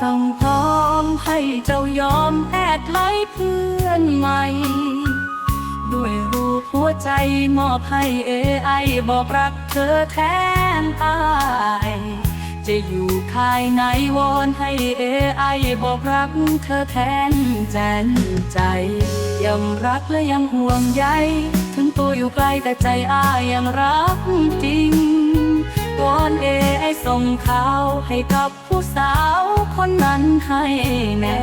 สั่งพร้อมให้เจ้ายอมแอดไลค์เพื่อนใหม่ ด้วยรูปหัวใจมอบให้ AI บอกรักเธอแทนอายจะอยู่ภายในวอนให้ AI บอกรักเธอแทนแจนใจ ยังรักและยังห่วงใย ถึงตัวอยู่ไกลแต่ใจอายยังรักจริง ส่งข่าวให้กับผู้สาวคนนั้นให้แน่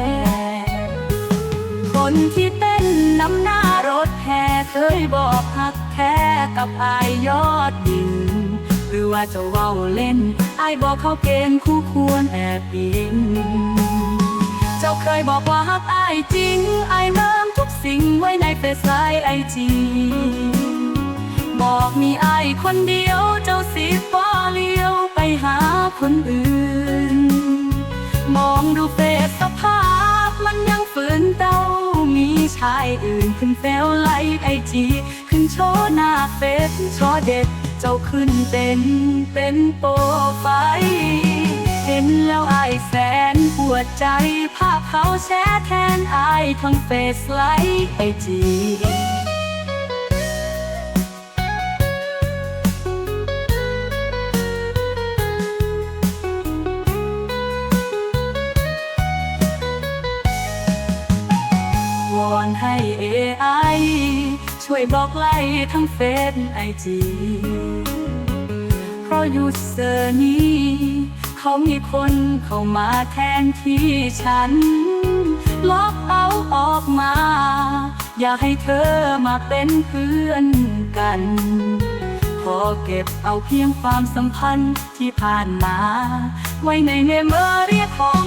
คนที่เต้นนำหน้ารถแห่เคยบอกหักแท้กับอายยอดดิน หรือว่าจะเว้าเล่นอายบอกเขาเก่งคู่ควรแอบอินเจ้าเคยบอกว่าหักอายจริงอายเริ่มทุกสิ่งไว้ในเฟซไลน์ไอจีบอกมีอายคนเดียวเจ้าสิ คนอื่น มองดูเฟซสภาพ มันยังฝืนเต้ามีชายอื่นขึ้นเฟลไลค์ไอจีขึ้นโชว์หน้าเฟซโชว์เด็ด เจ้าขึ้นเต็นเป็นโปรไฟล์เห็นแล้วอายแสนปวดใจ ภาพเขาแชร์แทนอายทั้งเฟซไลค์ไอจี ให้ AI ช่วยบล็อกไล่ทั้งเฟซไอจีเพราะยูเซอร์นี้ เขามีคนเข้ามาแทนที่ฉัน ล็อกเอาออกมา อยากให้เธอมาเป็นเพื่อนกัน ขอเก็บเอาเพียงความสัมพันธ์ที่ผ่านมา ไว้ในเมมโมรีของ